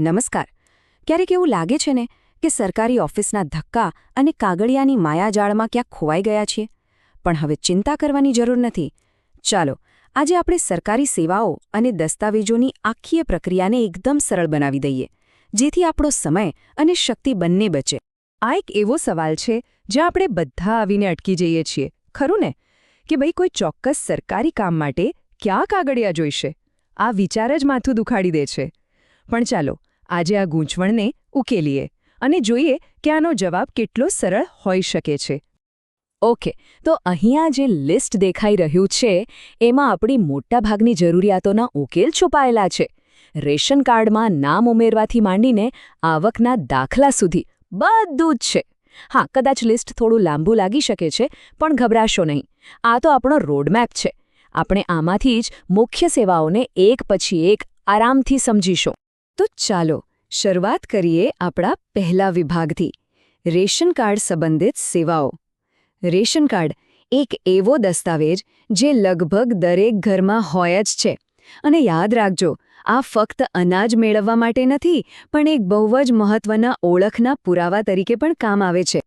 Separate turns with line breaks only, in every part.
નમસ્કાર. ક્યારેક એવું લાગે છે ને કે સરકારી ઓફિસના ધક્કા અને કાગળિયાની માયાજાળમાં ક્યાંક ખોવાઈ ગયા છીએ. પણ હવે ચિંતા કરવાની જરૂર નથી. ચાલો, આજે આપણે સરકારી સેવાઓ અને દસ્તાવેજોની આખીય પ્રક્રિયાને એકદમ સરળ બનાવી દઈએ, જેથી આપણો સમય અને શક્તિ બંને બચે.
આ એક એવો સવાલ છે, જ્યાં આપણે બધા આવીને અટકી જઈએ છીએ, ખરું ને? કે ભાઈ કોઈ ચોક્કસ સરકારી કામ માટે ક્યાં કાગળિયા જોઈશે? આ વિચાર જ માથું દુખાડી દે છે. પણ ચાલો આજે આ ગૂંચવણને ઉકેલીએ અને જોઈએ કે આનો જવાબ કેટલો સરળ હોઈ શકે છે. ઓકે, તો અહીંયા જે લિસ્ટ દેખાઈ રહ્યું છે, એમાં આપણી મોટાભાગની જરૂરિયાતોના ઉકેલ છુપાયેલા છે. રેશન કાર્ડમાં નામ ઉમેરવાથી માંડીને આવકના દાખલા સુધી બધું જ છે. હા, કદાચ લિસ્ટ થોડું લાંબુ લાગી શકે છે, પણ ગભરાશો નહીં. આ તો આપણો રોડમેપ છે. આપણે આમાંથી જ મુખ્ય સેવાઓને એક પછી એક આરામથી સમજીશું. તો ચાલો શરૂઆત કરીએ આપણા પહેલા વિભાગથી. રેશન કાર્ડ સંબંધિત સેવાઓ. રેશન કાર્ડ એક એવો દસ્તાવેજ જે લગભગ દરેક ઘરમાં હોય જ છે. અને યાદ રાખજો, આ ફક્ત અનાજ મેળવવા માટે નથી, પણ એક બહુ જ મહત્વના ઓળખના પુરાવા તરીકે પણ કામ આવે છે.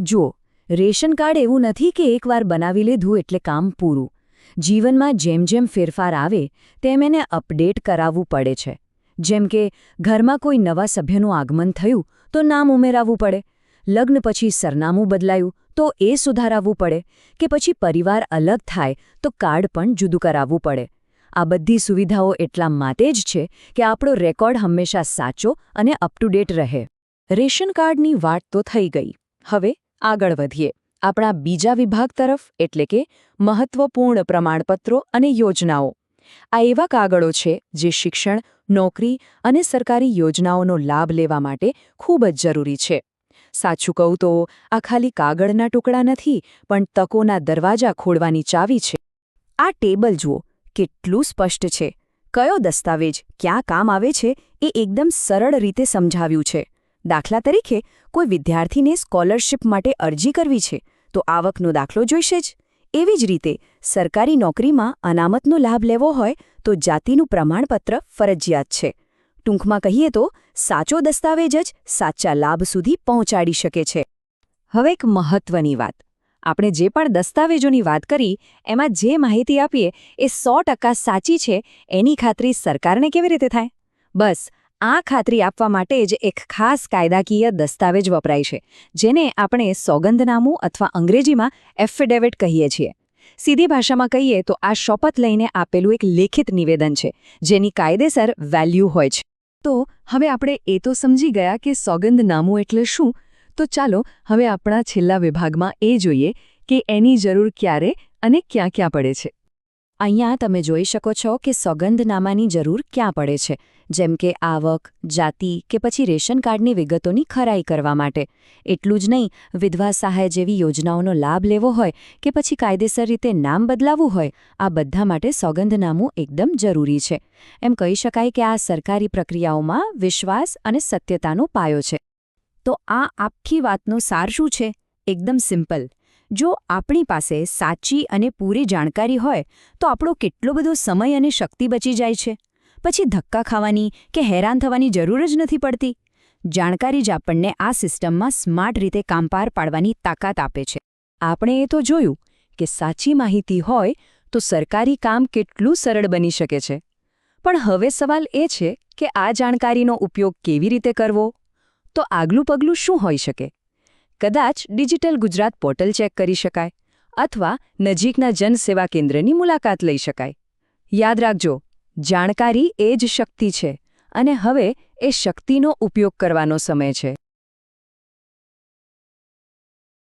જુઓ, રેશન કાર્ડ એવું નથી કે એકવાર બનાવી લીધું એટલે કામ પૂરું. જીવનમાં જેમ જેમ ફેરફાર આવે, તેમ એને અપડેટ કરાવવું પડે છે. જેમ કે, ઘરમાં કોઈ નવા સભ્યનું આગમન થયું, તો નામ ઉમેરાવવું પડે. લગ્ન પછી સરનામું બદલાયું, તો એ સુધારાવવું પડે. કે પછી પરિવાર અલગ થાય, તો કાર્ડ પણ જુદું કરાવવું પડે. આ બધી સુવિધાઓ એટલા માટે જ છે કે આપણો રેકોર્ડ હંમેશા સાચો અને અપ ટુ ડેટ રહે. રેશન કાર્ડની વાત તો થઈ ગઈ. હવે આગળ વધીએ. આપણા બીજા વિભાગ તરફ, એટલે કે મહત્વપૂર્ણ પ્રમાણપત્રો અને યોજનાઓ. આ એવા કાગળો છે જે શિક્ષણ, નોકરી અને સરકારી યોજનાઓનો લાભ લેવા માટે ખૂબ જ જરૂરી છે. સાચું કહું તો, આ ખાલી કાગળના ટુકડા નથી, પણ તકોના દરવાજા ખોલવાની ચાવી છે. આ ટેબલ જુઓ, કેટલું સ્પષ્ટ છે. કયો દસ્તાવેજ, ક્યાં કામ આવે છે, એ એકદમ સરળ રીતે સમજાવ્યું છે. દાખલા તરીકે, કોઈ વિદ્યાર્થીને સ્કોલરશિપ માટે અરજી કરવી છે, તો આવકનો દાખલો જોઈશે જ. એવી જ રીતે, સરકારી નોકરીમાં અનામતનો લાભ લેવો હોય તો જાતિનું પ્રમાણપત્ર ફરજિયાત છે. ટૂંકમાં કહીએ તો, સાચો દસ્તાવેજ જ સાચા લાભ સુધી પહોંચાડી શકે છે. હવે એક મહત્વની વાત. આપણે જે પણ દસ્તાવેજોની વાત કરી, એમાં જે માહિતી આપીએ, એ સો સાચી છે, એની ખાતરી સરકારને કેવી રીતે થાય? બસ આ ખાતરી આપવા માટે જ એક ખાસ કાયદાકીય દસ્તાવેજ વપરાય છે, જેને આપણે સોગંદનામું અથવા અંગ્રેજીમાં એફિડેવિટ કહીએ છીએ. સીધી ભાષામાં કહીએ તો આ શપથ લઈને આપેલું એક લેખિત નિવેદન છે, જેની કાયદેસર વેલ્યુ હોય છે. તો હવે આપણે એ તો સમજી ગયા કે સોગંદનામું એટલે શું? તો ચાલો હવે આપણા છેલ્લા વિભાગમાં એ જોઈએ કે એની જરૂર ક્યારે અને ક્યાં ક્યાં પડે છે. અહીંયા તમે જોઈ શકો છો કે સોગંદનામાની જરૂર ક્યાં પડે છે, જેમ કે આવક, જાતિ કે પછી રેશન કાર્ડની વિગતોની ખરાઈ કરવા માટે. એટલું જ નહીં, વિધવા સહાય જેવી યોજનાઓનો લાભ લેવો હોય કે પછી કાયદેસર રીતે નામ બદલાવવું હોય, આ બધા માટે સોગંદનામું એકદમ જરૂરી છે. એમ કહી શકાય કે આ સરકારી પ્રક્રિયાઓમાં વિશ્વાસ અને સત્યતાનો પાયો છે. તો આ આખી વાતનો સાર શું છે? એકદમ સિમ્પલ. જો આપણી પાસે સાચી અને પૂરી જાણકારી હોય, તો આપણો કેટલો બધો સમય અને શક્તિ બચી જાય છે. પછી ધક્કા ખાવાની કે હેરાન થવાની જરૂર જ નથી પડતી. જાણકારી જ આપણને આ સિસ્ટમમાં સ્માર્ટ રીતે કામ પાર પાડવાની તાકાત આપે છે. આપણે એ તો જોયું કે સાચી માહિતી હોય, તો સરકારી કામ કેટલું સરળ બની શકે છે. પણ હવે સવાલ એ છે કે આ જાણકારીનો ઉપયોગ કેવી રીતે કરવો? તો આગલું પગલું શું હોઈ શકે? કદાચ ડિજિટલ ગુજરાત પોર્ટલ ચેક કરી શકાય અથવા નજીકના જનસેવા કેન્દ્રની મુલાકાત લઈ શકાય. યાદ રાખજો, જાણકારી એ જ શક્તિ છે અને હવે એ શક્તિનો ઉપયોગ કરવાનો સમય છે.